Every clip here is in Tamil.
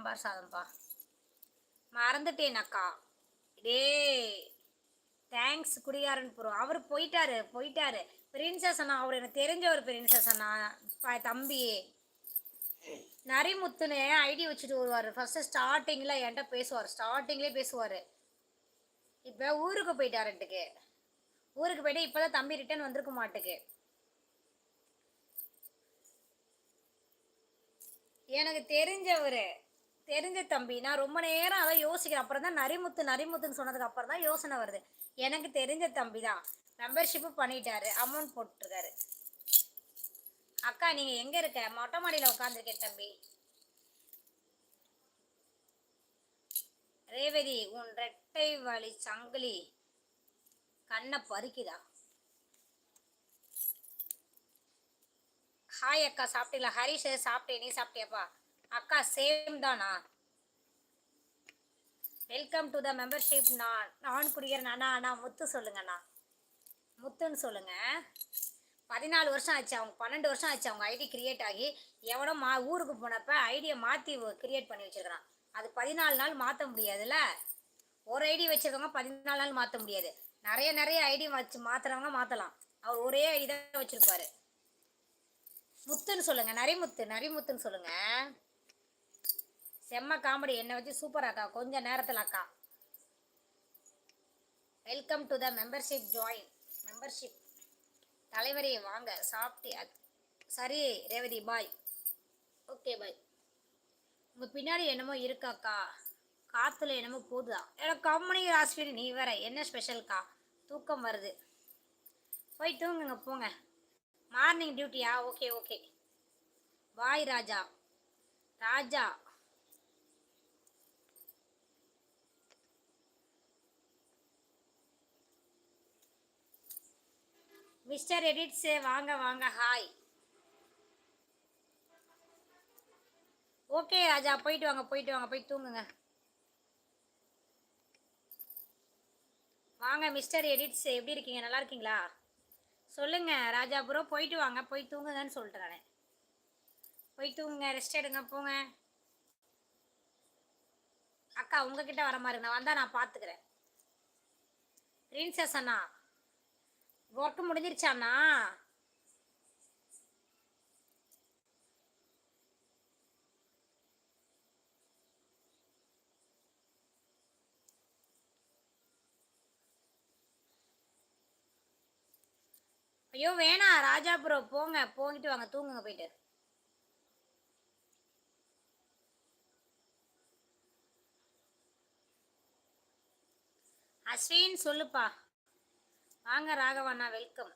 சாம்பார் சாதம்ப்பா மறந்துட்டேனக்கா டே தேங்க்ஸ் குடியாரன் புறம் அவர் போயிட்டாரு போயிட்டாரு. பிரின்சஸ் அண்ணா அவர் எனக்கு தெரிஞ்ச ஒரு பிரின்சஸ் அண்ணா தம்பி நரிமுத்துன்னு ஐடி வச்சுட்டு வருவார். ஃபஸ்ட்டு ஸ்டார்டிங்கில் என்கிட்ட பேசுவார். ஸ்டார்டிங்லேயே பேசுவார். இப்போ ஊருக்கு போயிட்டாருட்டுக்கு ஊருக்கு போயிட்டு இப்போ தான் தம்பி ரிட்டர்ன் வந்திருக்க மாட்டுக்கு. எனக்கு தெரிஞ்சவர் தெரிஞ்ச தம்பி. நான் ரொம்ப நேரம் அதான் யோசிக்கிறேன். அப்புறம் தான் நரிமுத்து நரிமுத்துன்னு சொன்னதுக்கு அப்புறம் தான் யோசனை வருது. எனக்கு தெரிஞ்ச தம்பி தான் மெம்பர்ஷிப்பு பண்ணிட்டாரு. அமௌண்ட் போட்டிருக்காரு. அக்கா நீங்க எங்க இருக்க? மொட்டை மாடியில உட்காந்துருக்கேன் தம்பி. ரேவதி உன் ரெட்டை வழி சங்கிலி கண்ணை பறிக்குதா? ஹாய் அக்கா சாப்பிட்டீங்களா? ஹரிஷ் சாப்பிட்டேன். நீ சாப்பிட்டியாப்பா? அக்கா சேம் தானா? வெல்கம் டு த மெம்பர்ஷிப் நான் நான் குடிக்கிறேன் அண்ணா அண்ணா முத்து சொல்லுங்கண்ணா முத்துன்னு சொல்லுங்க. பதினாலு வருஷம் ஆச்சு அவங்க பன்னெண்டு வருஷம் ஆச்சு அவங்க ஐடி கிரியேட் ஆகி எவனோ மா ஊருக்கு போனப்ப ஐடியை மாற்றி கிரியேட் பண்ணி வச்சிருக்கிறான். அது பதினாலு நாள் மாற்ற முடியாதுல்ல? ஒரு ஐடி வச்சுருக்கவங்க பதினாலு நாள் மாற்ற முடியாது. நிறைய நிறைய ஐடி வச்சு மாற்றுறவங்க மாற்றலாம் அவர் ஒரே ஐடி தான் வச்சுருப்பாரு. முத்துன்னு சொல்லுங்கள் நரிமுத்து நரிமுத்துன்னு சொல்லுங்கள் செம்ம காமெடி. என்னை வச்சு சூப்பர் அக்கா கொஞ்ச நேரத்தில் அக்கா. Welcome to the membership join membership தலைவரே வாங்க. சாப்பிட்டு சரி ரேவதி பாய் ஓகே பாய் உங்கள் பின்னாடி என்னமோ இருக்காக்கா காற்றுல என்னமோ போகுதா. எனக்கு கம்மனி ராஸ்வீரி நீ வேற. என்ன ஸ்பெஷல்க்கா தூக்கம் வருது. போய் தூங்குங்க போங்க. Morning டியூட்டியா okay okay bye Raja. Raja mister Edits வாங்க வாங்க ஹாய். ஓகே ராஜா போயிட்டு வாங்க போயிட்டு வாங்க போய் தூங்குங்க. வாங்க மிஸ்டர் எடிட்ஸ் எப்படி இருக்கீங்க? நல்லா இருக்கீங்களா? சொல்லுங்க ராஜா ப்ரோ போயிட்டு வாங்க போய் தூங்குங்கன்னு சொல்லிட்டு நான். போய் தூங்குங்க ரெஸ்ட் எடுங்க போங்க. அக்கா உங்ககிட்ட வர மாதிரி நான் வந்தால் நான் பார்த்துக்கிறேன் பிரின்சஸ் அண்ணா. ஒர்க்கு முடிஞ்சிருச்சாண்ணா ஐயோ வேணாம் ராஜா ப்ரோ போங்க போங்கிட்டு வாங்க தூங்குங்க போயிட்டு. அஸ்வின் சொல்லுப்பா. வாங்க ராகவண்ணா வெல்கம்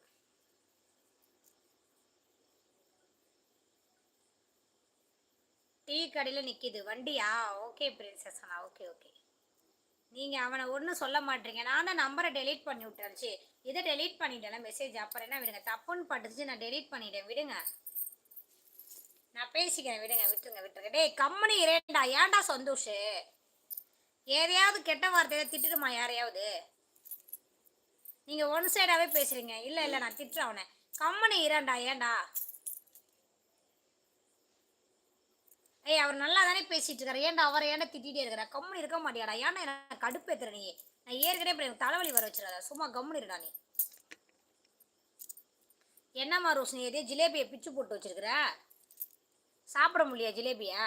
டீ கடையில் நிற்கிது வண்டியா? ஓகே பிரின்சஸ் அண்ணா. ஓகே ஓகே நீங்கள் அவனை ஒன்றும் சொல்ல மாட்டீங்க. நான் தான் நம்பரை டெலீட் பண்ணி விட்டுருச்சு இதை டெலீட் பண்ணிட்டேன் மெசேஜ் அப்புறம் என்ன விடுங்க? தப்புன்னு பட்டுச்சு நான் டெலீட் பண்ணிட்டேன். விடுங்க. நான் பேசிக்கிறேன். விடுங்க. விட்டுருங்க விட்டுருங்க. டேய் கம்மனி இரேண்டா. ஏன்டா சந்தோஷ்? எதையாவது கெட்ட வார்த்தையில திட்டுடுமா யாரையாவது? நீங்கள் ஒன் சைடாகவே பேசுகிறீங்க இல்லை இல்லை நான் திட்டுறேன் அவனை. கம்மனை இரேண்டா ஏண்டா? ஏய் அவர் நல்லா தானே பேசிட்டு இருக்காரு. ஏன்டா அவரை ஏன்டா திட்டிகிட்டே இருக்கிறா? கம்முனு இருக்க மாட்டியாடா. ஏன்னா எனக்கு கடுப்பேத்துற நீ? நான் ஏற்கனவே இப்போ எனக்கு தலைவலி வர வச்சிடாத. சும்மா கம்முனு இருடா நீ. என்னம்மா ரோஸ் நீ எதே ஜிலேபியை பிச்சு போட்டு வச்சிருக்கிற? சாப்பிட முடியா ஜிலேபியை?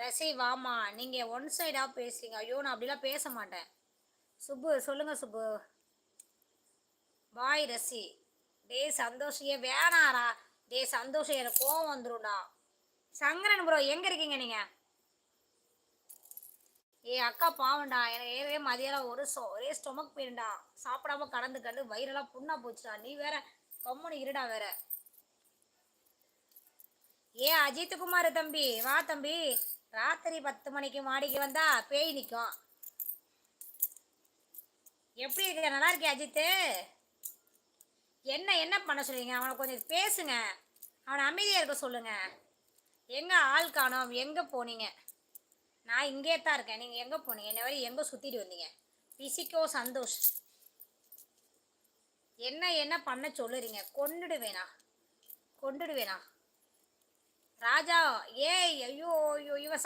ரசி வாமா நீங்கள் ஒன் சைடாக பேசுறீங்க. ஐயோ நான் அப்படிலாம் பேச மாட்டேன். சுப்பு சொல்லுங்கள் சுப்பு. பாய் ரசி. டே சந்தோஷம் வேணாரா டே சந்தோஷம் எனக்கு கோவம் வந்துடும்டா சங்கரன் ப்ரோ எங்கே இருக்கீங்க நீங்கள் ஏ அக்கா பாவண்டா எனக்கு ஏற்கனவே மதியம் ஒரு சோ ஒரே ஸ்டொமக் பெயின்டா சாப்பிடாம கடந்து கண்டு வயிறெல்லாம் புண்ணா போச்சுடா. நீ வேற கம்முனு இருடா வேற. ஏ அஜித் குமார் தம்பி வா தம்பி. ராத்திரி பத்து மணிக்கு மாடிக்கு வந்தா பேய் நிற்கும் எப்படி இருக்க? நல்லா இருக்கே அஜித்து? என்ன என்ன பண்ண சொல்லுவீங்க அவனை கொஞ்சம் பேசுங்க. அவனை அமைதியாக இருக்க சொல்லுங்க. எங்கே ஆள் காணோம்? எங்கே போனீங்க? நான் இங்கே தான் இருக்கேன். நீங்கள் எங்கே போனீங்க? என்ன வரை எங்கே சுற்றிட்டு வந்தீங்க? பிசிக்கோ சந்தோஷ். என்ன என்ன பண்ண சொல்லுறீங்க? கொண்டுடுவேனா? கொண்டுடுவேனா? ராஜா ஏய் ஐயோ ஐயோ இவன்